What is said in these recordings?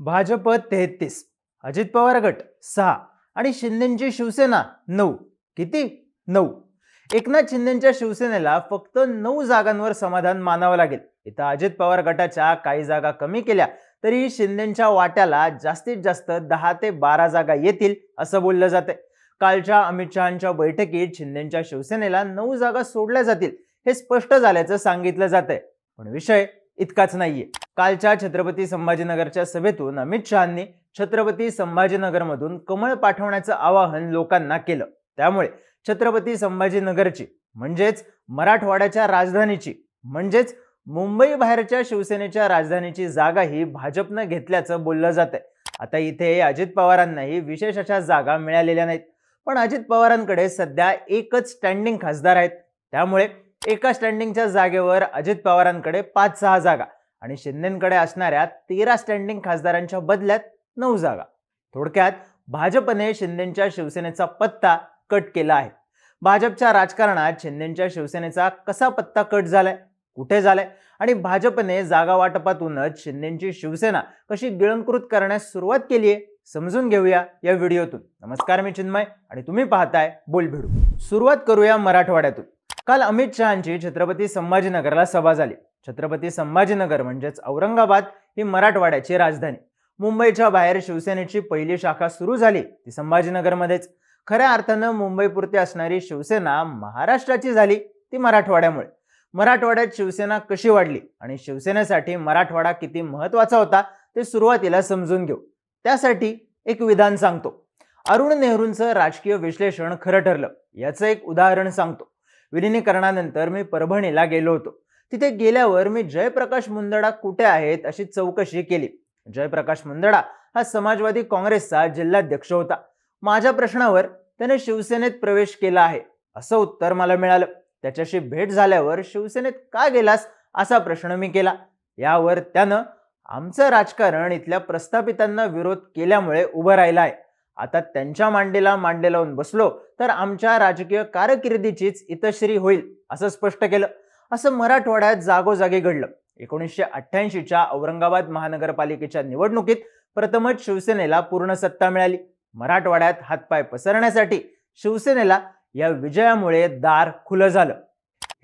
भाजप तेहतीस अजित पवार गट सहा आणि शिंदेची शिवसेना नऊ. किती? नऊ. एकनाथ शिंदेच्या शिवसेनेला फक्त नऊ जागांवर समाधान मानावं लागेल. इथं अजित पवार गटाच्या काही जागा कमी केल्या तरी शिंदेच्या वाट्याला जास्तीत जास्त दहा ते बारा जागा येतील असं बोललं जाते कालच्या अमित शहाच्या बैठकीत शिंदेच्या शिवसेनेला नऊ जागा सोडल्या जातील हे स्पष्ट झाल्याचं सांगितलं जातंय. पण विषय इतकाच नाहीये. कालच्या छत्रपती संभाजीनगरच्या सभेतून अमित शहानी छत्रपती संभाजीनगरमधून कमळ पाठवण्याचं आवाहन लोकांना केलं. त्यामुळे छत्रपती संभाजीनगरची म्हणजेच मराठवाड्याच्या राजधानीची म्हणजेच मुंबई बाहेरच्या शिवसेनेच्या राजधानीची जागा ही भाजपनं घेतल्याचं बोललं जातंय. आता इथे अजित पवारांनाही विशेष अशा जागा मिळालेल्या नाहीत. पण अजित पवारांकडे सध्या एकच स्टँडिंग खासदार आहेत. त्यामुळे एका स्टँडिंगच्या जागेवर अजित पवारांकडे पाच सहा जागा. आणि शिंदेकडे असणाऱ्या तेरा स्टँडिंग खासदारांच्या बदल्यात नऊ जागा. थोडक्यात भाजपने शिंदेच्या शिवसेनेचा पत्ता कट केला आहे. भाजपच्या राजकारणात शिंदेच्या शिवसेनेचा कसा पत्ता कट झालाय? कुठे झालाय? आणि भाजपने जागा वाटपातूनच शिंदेची शिवसेना कशी गिळंकृत करण्यास सुरुवात केली आहे समजून घेऊया या व्हिडिओतून. नमस्कार मी चिन्मय आणि तुम्ही पाहताय बोलभिडू. सुरुवात करूया मराठवाड्यातून. काल अमित शहाची छत्रपती संभाजीनगरला सभा झाली. छत्रपती संभाजीनगर म्हणजेच औरंगाबाद ही मराठवाड्याची राजधानी. मुंबईच्या बाहेर शिवसेनेची पहिली शाखा सुरू झाली ती संभाजीनगरमध्येच. खऱ्या अर्थानं मुंबईपुरती असणारी शिवसेना महाराष्ट्राची झाली ती मराठवाड्यामुळे. मराठवाड्यात शिवसेना कशी वाढली आणि शिवसेनेसाठी मराठवाडा किती महत्त्वाचा होता ते सुरुवातीला समजून घेऊ. त्यासाठी एक विधान सांगतो. अरुण नेहरूंचं राजकीय विश्लेषण खरं ठरलं याचं एक उदाहरण सांगतो. विलिनीकरणानंतर मी परभणीला गेलो होतो. तिथे गेल्यावर मी जयप्रकाश मुंदडा कुठे आहेत अशी चौकशी केली. जयप्रकाश मुंदडा हा समाजवादी काँग्रेसचा जिल्हाध्यक्ष होता. माझ्या प्रश्नावर त्याने शिवसेनेत प्रवेश केला आहे असं उत्तर मला मिळालं. त्याच्याशी भेट झाल्यावर शिवसेनेत का गेलास असा प्रश्न मी केला. यावर त्यानं आमचं राजकारण इथल्या प्रस्थापितांना विरोध केल्यामुळे उभं राहिलं आहे. आता त्यांच्या मांडीला मांडे लावून बसलो तर आमच्या राजकीय कारकिर्दीचीच इतश्री होईल असं स्पष्ट केलं. असं मराठवाड्यात जागोजागी घडलं. एकोणीसशे अठ्ठ्याऐंशीच्या औरंगाबाद महानगरपालिकेच्या निवडणुकीत प्रथमच शिवसेनेला पूर्ण सत्ता मिळाली. मराठवाड्यात हातपाय पसरण्यासाठी शिवसेनेला या विजयामुळे दार खुलं झालं.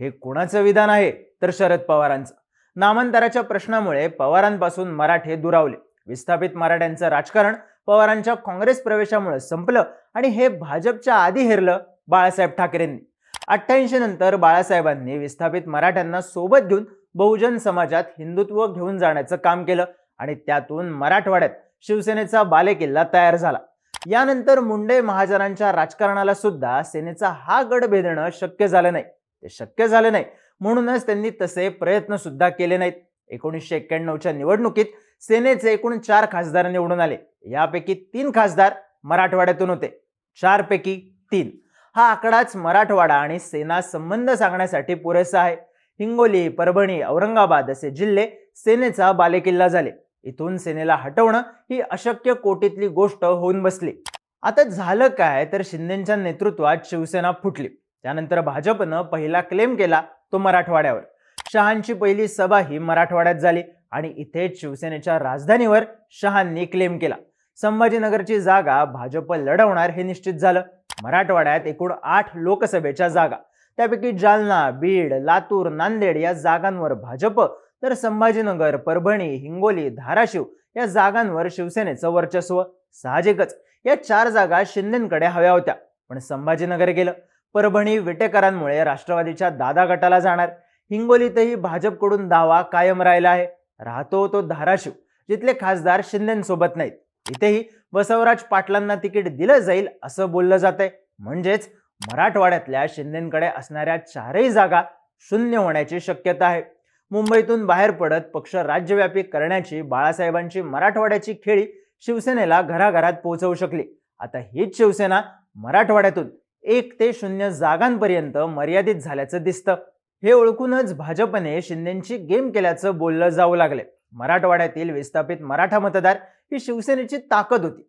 हे कोणाचं विधान आहे? तर शरद पवारांचं. नामांतराच्या प्रश्नामुळे पवारांपासून मराठे दुरावले. विस्थापित मराठ्यांचं राजकारण पवारांच्या काँग्रेस प्रवेशामुळे संपलं आणि हे भाजपच्या आधी हेरलं बाळासाहेब ठाकरेंनी. अठ्ठ्याऐंशी नंतर बाळासाहेबांनी विस्थापित मराठ्यांना सोबत घेऊन बहुजन समाजात हिंदुत्व घेऊन जाण्याचं काम केलं आणि त्यातून मराठवाड्यात शिवसेनेचा बालेकिल्ला तयार झाला. यानंतर मुंडे महाजनांच्या राजकारणाला सुद्धा सेनेचा हा गड भेदणं शक्य झालं नाही. ते शक्य झालं नाही. म्हणूनच त्यांनी तसे प्रयत्न सुद्धा केले नाहीत. एकोणीसशे एक्क्याण्णवच्या निवडणुकीत सेनेचे एकूण चार खासदार निवडून आले. यापैकी तीन खासदार मराठवाड्यातून होते. चार पैकी तीन. हा आकडाच मराठवाडा आणि सेना संबंध सांगण्यासाठी पुरेसा आहे. हिंगोली परभणी औरंगाबाद असे जिल्हे सेनेचा बालेकिल्ला झाले. इथून सेनेला हटवणं ही अशक्य कोटीतली गोष्ट होऊन बसली. आता झालं काय तर शिंदेच्या नेतृत्वात शिवसेना फुटली. त्यानंतर भाजपनं पहिला क्लेम केला तो मराठवाड्यावर. शहांची पहिली सभा ही मराठवाड्यात झाली आणि इथेच शिवसेनेच्या राजधानीवर शहांनी क्लेम केला. संभाजीनगरची जागा भाजप लढवणार हे निश्चित झालं. मराठवाड्यात एकूण आठ लोकसभेच्या जागा. त्यापैकी जालना बीड लातूर नांदेड या जागांवर भाजप तर संभाजीनगर परभणी हिंगोली धाराशिव या जागांवर शिवसेनेचं वर्चस्व साहजिकच. या चार जागा शिंदेकडे हव्या होत्या. पण संभाजीनगर गेलं. परभणी विटेकरांमुळे राष्ट्रवादीच्या दादा गटाला जाणार. हिंगोलीतही भाजपकडून दावा कायम राहिला आहे. राहतो तो धाराशिव जिथले खासदार शिंदेसोबत नाहीत. इथेही बसवराज पाटलांना तिकीट दिलं जाईल असं बोललं जातंय. म्हणजेच मराठवाड्यातल्या शिंदेकडे असणाऱ्या चारही जागा शून्य होण्याची शक्यता आहे. मुंबईतून बाहेर पडत पक्ष राज्यव्यापी करण्याची बाळासाहेबांची मराठवाड्याची खेळी शिवसेनेला घराघरात पोहोचवू शकली. आता हीच शिवसेना मराठवाड्यातून एक ते शून्य जागांपर्यंत मर्यादित झाल्याचं दिसतं. हे ओळखूनच भाजपने शिंदेची गेम केल्याचं बोललं जाऊ लागले मराठवाड्यातील विस्थापित मराठा मतदार ही शिवसेनेची ताकद होती.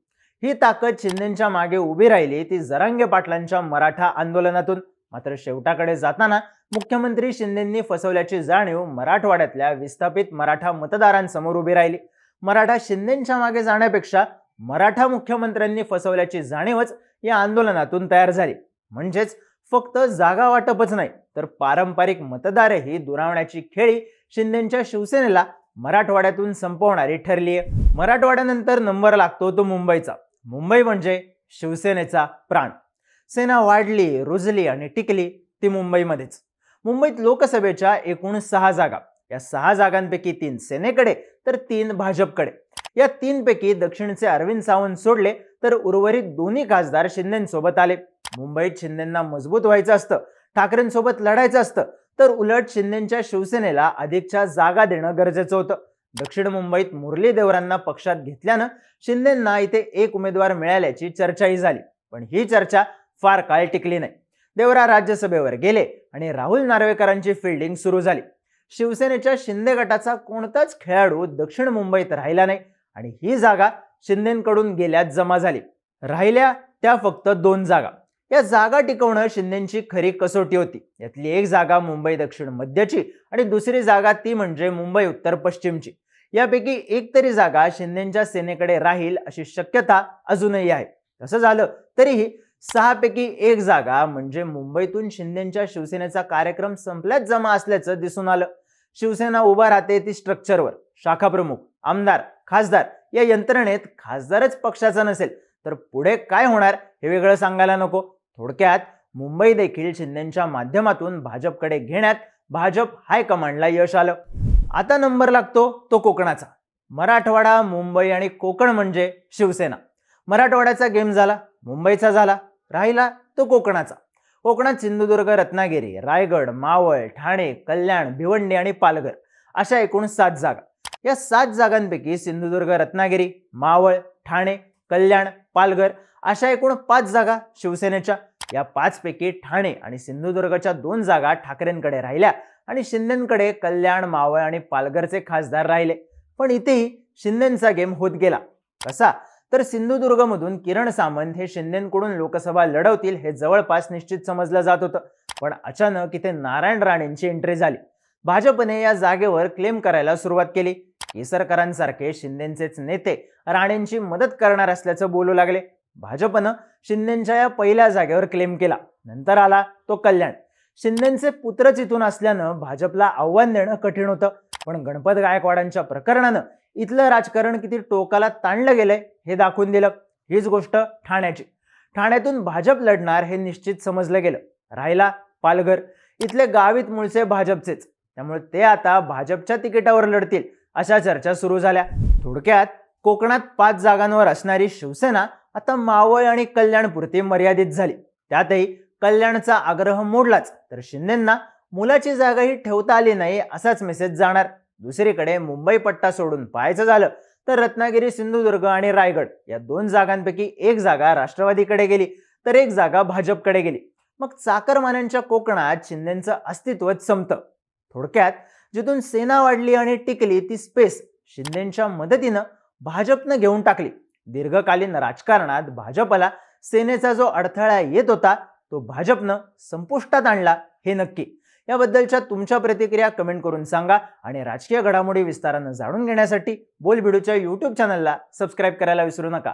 ही ताकद शिंदेच्या मागे उभी राहिली ती जरांगे पाटलांच्या मराठा आंदोलनातून. मात्र शेवटाकडे जाताना मुख्यमंत्री शिंदेंनी फसवल्याची जाणीव मराठवाड्यातल्या विस्थापित मराठा मतदारांसमोर उभी राहिली. मराठा शिंदेच्या मागे जाण्यापेक्षा मराठा मुख्यमंत्र्यांनी फसवल्याची जाणीवच या आंदोलनातून तयार झाली. म्हणजेच फक्त जागा वाटपच नाही तर पारंपरिक मतदारही दुरावण्याची खेळी शिंदेच्या शिवसेनेला मराठवाड्यातून संपवणारी ठरली आहे. मराठवाड्यानंतर नंबर लागतो तो मुंबईचा. मुंबई म्हणजे शिवसेनेचा प्राण. सेना वाढली रुजली आणि टिकली ती मुंबईमध्येच. मुंबईत लोकसभेच्या एकूण सहा जागा. या सहा जागांपैकी तीन सेनेकडे तर तीन भाजपकडे. या तीनपैकी दक्षिणचे अरविंद सावंत सोडले तर उर्वरित दोन्ही खासदार शिंदेसोबत आले. मुंबईत शिंदेंना मजबूत व्हायचं असतं. ठाकरेंसोबत लढायचं असतं. तर उलट शिंदेच्या शिवसेनेला अधिकच्या जागा देणं गरजेचं होतं. दक्षिण मुंबईत मुरली देवरांना पक्षात घेतल्यानं शिंदेंना इथे एक उमेदवार मिळाल्याची चर्चाही झाली. पण ही चर्चा फार काळ टिकली नाही. देवरा राज्यसभेवर गेले आणि राहुल नार्वेकरांची फिल्डिंग सुरू झाली. शिवसेनेच्या शिंदे गटाचा कोणताच खेळाडू दक्षिण मुंबईत राहिला नाही आणि ही जागा शिंदेकडून गेल्यात जमा झाली. राहिल्या त्या फक्त दोन जागा. या जागा टिकवणं शिंदेची खरी कसोटी होती. यातली एक जागा मुंबई दक्षिण मध्यची आणि दुसरी जागा ती म्हणजे मुंबई उत्तर पश्चिमची. यापैकी एक तरी जागा शिंदेच्या सेनेकडे राहील अशी शक्यता अजूनही आहे. तसं झालं तरीही सहापैकी एक जागा म्हणजे मुंबईतून शिंदेच्या शिवसेनेचा कार्यक्रम संपल्यात जमा असल्याचं दिसून आलं. शिवसेना उभा राहते ती स्ट्रक्चरवर शाखा प्रमुख आमदार खासदार या यंत्रणेत खासदारच पक्षाचा नसेल तर पुढे काय होणार हे वेगळं सांगायला नको. थोडक्यात मुंबई देखील शिंदेच्या माध्यमातून भाजपकडे घेण्यात भाजप हायकमांडला यश आलं. आता नंबर लागतो तो कोकणाचा. मराठवाडा मुंबई आणि कोकण म्हणजे शिवसेना. मराठवाड्याचा गेम झाला मुंबईचा झाला राहिला तो कोकणाचा. कोकणात सिंधुदुर्ग रत्नागिरी रायगड मावळ ठाणे कल्याण भिवंडी आणि पालघर अशा एकूण सात जागा. या सात जागांपैकी सिंधुदुर्ग रत्नागिरी मावळ ठाणे कल्याण पालघर अशा एकूण पाच जागा शिवसेनेच्या. या पाचपैकी ठाणे आणि सिंधुदुर्गच्या दोन जागा ठाकरेंकडे राहिल्या आणि शिंदेकडे कल्याण मावळ आणि पालघरचे खासदार राहिले. पण इथेही शिंदेचा गेम होत गेला. कसा? तर सिंधुदुर्गमधून किरण सामंत हे शिंदेकडून लोकसभा लढवतील हे जवळपास निश्चित समजलं जात होतं. पण अचानक इथे नारायण राणेंची एंट्री झाली. भाजपने या जागेवर क्लेम करायला सुरुवात केली. केसरकरांसारखे शिंदेचेच नेते राणेंची मदत करणार असल्याचं बोलू लागले. भाजपनं शिंदेच्या या पहिल्या जागेवर क्लेम केला. नंतर आला तो कल्याण. शिंदेचे पुत्रच इथून असल्यानं भाजपला आव्हान देणं कठीण होतं. पण गणपत गायकवाडांच्या प्रकरणानं इथलं राजकारण किती टोकाला ताणलं गेलंय हे दाखवून दिलं. हीच गोष्ट ठाण्याची. ठाण्यातून भाजप लढणार हे निश्चित समजलं गेलं. राहिला पालघर. इथले गावित मूळचे भाजपचेच. त्यामुळे ते आता भाजपच्या तिकिटावर लढतील. अशा चर्चा सुरू झाल्या. थोडक्यात कोकणात पाच जागांवर असणारी शिवसेना आता मावळ आणि कल्याणपुरती मर्यादित झाली. त्यातही कल्याणचा आग्रह मोडलाच. तर शिंदेंना मुलाची जागाही ठेवता आली नाही असाच मेसेज जाणार. दुसरीकडे मुंबई पट्टा सोडून पाहायचं झालं तर रत्नागिरी सिंधुदुर्ग आणि रायगड या दोन जागांपैकी एक जागा राष्ट्रवादीकडे गेली तर एक जागा भाजपकडे गेली. मग चाकरमान्यांच्या कोकणात शिंदेचं अस्तित्वच संपतं. थोडक्यात जिथून सेना वाढली आणि टिकली ती स्पेस शिंदेच्या मदतीनं भाजपनं घेऊन टाकली. दीर्घकालीन राजकारणात भाजपला सेनेचा जो अडथळा येत होता तो भाजपनं संपुष्टात आणला हे नक्की. याबद्दलच्या तुमच्या प्रतिक्रिया कमेंट करून सांगा आणि राजकीय घडामोडी विस्तारानं जाणून घेण्यासाठी बोलबिडूच्या यूट्यूब चॅनलला सबस्क्राईब करायला विसरू नका.